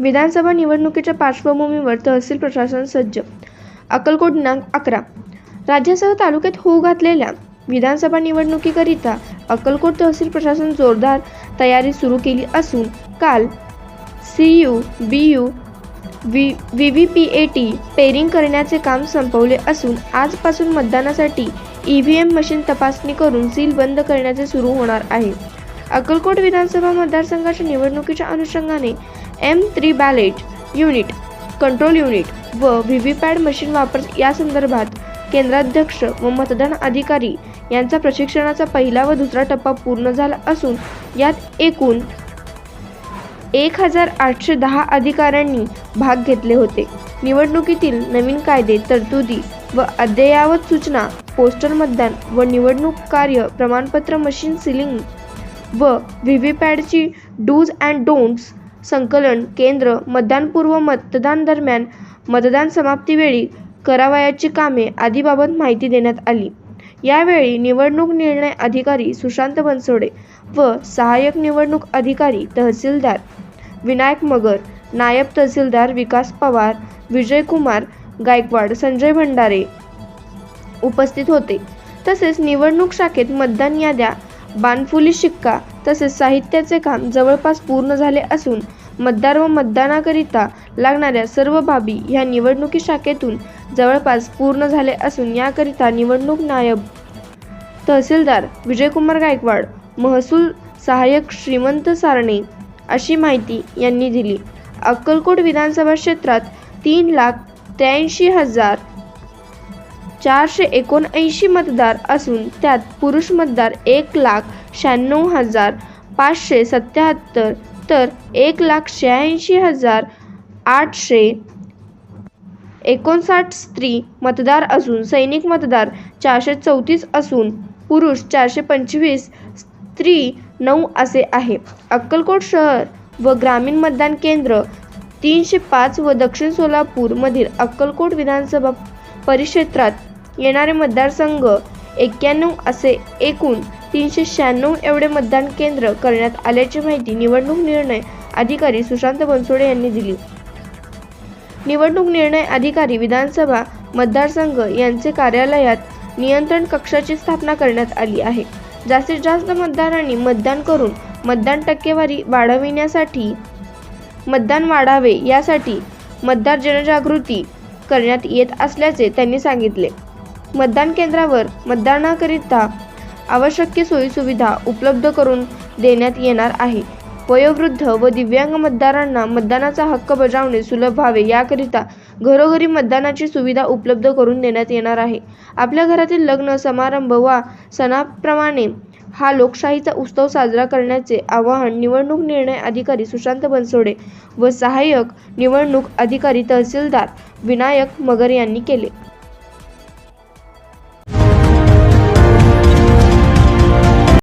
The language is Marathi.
विधानसभा निवडणुकीच्या पार्श्वभूमीवर तहसील प्रशासन सज्ज. अक्कलकोट दिनांक अकरा. राज्यासह तालुक्यात होऊ घातलेल्या विधानसभा निवडणुकीकरिता अक्कलकोट तहसील प्रशासन जोरदार तयारी सुरू केली असून काल C U B U V V V P A T pairing करण्याचे काम संपवले असून आजपासून मतदानासाठी ई व्ही एम मशीन तपासणी करून सील बंद करण्याचे सुरू होणार आहे. अक्कलकोट विधानसभा मतदारसंघाच्या निवडणुकीच्या अनुषंगाने M three ballot unit control unit व व्ही व्ही पॅड मशीन वापर यासंदर्भात केंद्राध्यक्ष व मतदान अधिकारी यांचा प्रशिक्षणाचा पहिला व दुसरा टप्पा पूर्ण झाला असून यात एकूण एक हजार आठशे दहा अधिकाऱ्यांनी भाग घेतले होते. निवडणुकीतील नवीन कायदे तरतुदी व अद्ययावत सूचना पोस्टल मतदान व निवडणूक कार्य प्रमाणपत्र मशीन सिलिंग व व्ही व्ही पॅडची डूज अँड डोंट्स संकलन केंद्र मतदानपूर्व मतदान दरम्यान मतदान समाप्तीवेळी करावयाची कामे आदीबाबत माहिती देण्यात आली. यावेळी निवडणूक निर्णय अधिकारी सुशांत बनसोडे व सहाय्यक निवडणूक अधिकारी तहसीलदार विनायक मगर नायब तहसीलदार विकास पवार विजयकुमार गायकवाड संजय भंडारे उपस्थित होते. तसेच निवडणूक शाखेत मतदान याद्या बानफुली शिक्का तसेच साहित्याचे काम जवळपास पूर्ण झाले असून मतदार व मतदानाकरिता लागणाऱ्या सर्व बाबी ह्या निवडणुकी शाखेतून जवळपास पूर्ण झाले असून याकरिता निवडणूक नायब तहसीलदार विजयकुमार गायकवाड महसूल सहाय्यक श्रीमंत सारणे अशी माहिती यांनी दिली. अक्कलकोट विधानसभा क्षेत्रात तीन लाख त्र्याऐंशी हजार चारशे एकोणऐंशी मतदार असून त्यात पुरुष मतदार एक लाख शहाण्णव हजार पाचशे सत्याहत्तर तर एक लाख शहाऐंशी हजार आठशे एकोणसाठ स्त्री मतदार असून सैनिक मतदार चारशे चौतीस असून पुरुष चारशे पंचवीस स्त्री नऊ असे आहे. अक्कलकोट शहर व ग्रामीण मतदान केंद्र तीनशे पाच व दक्षिण सोलापूरमधील अक्कलकोट विधानसभा परिक्षेत्रात येणारे मतदारसंघ एक्क्याण्णव असे एकूण तीनशे शहाण्णव एवढे मतदान केंद्र करण्यात आल्याची माहिती निवडणूक निर्णय अधिकारी सुशांत बनसोडे यांनी दिली. निवडणूक निर्णय अधिकारी विधानसभा मतदारसंघ यांचे कार्यालयात नियंत्रण कक्षाची स्थापना करण्यात आली आहे. जास्तीत जास्त मतदारांनी मतदान करून मतदान टक्केवारी वाढविण्यासाठी मतदान वाढावे यासाठी मतदार जनजागृती करण्यात येत असल्याचे त्यांनी सांगितले. मतदान केंद्रावर मतदानाकरिता आवश्यक सोयीसुविधा उपलब्ध करून देण्यात येणार आहे. वयोवृद्ध व दिव्यांग मतदारांना मतदानाचा हक्क बजावणे सुलभ व्हावे याकरिता घरोघरी मतदानाची सुविधा उपलब्ध करून देण्यात येणार आहे. आपल्या घरातील लग्न समारंभ वा सणाप्रमाणे हा लोकशाहीचा उत्सव साजरा करण्याचे आवाहन निवडणूक निर्णय अधिकारी सुशांत बनसोडे व सहाय्यक निवडणूक अधिकारी तहसीलदार विनायक मगर यांनी केले.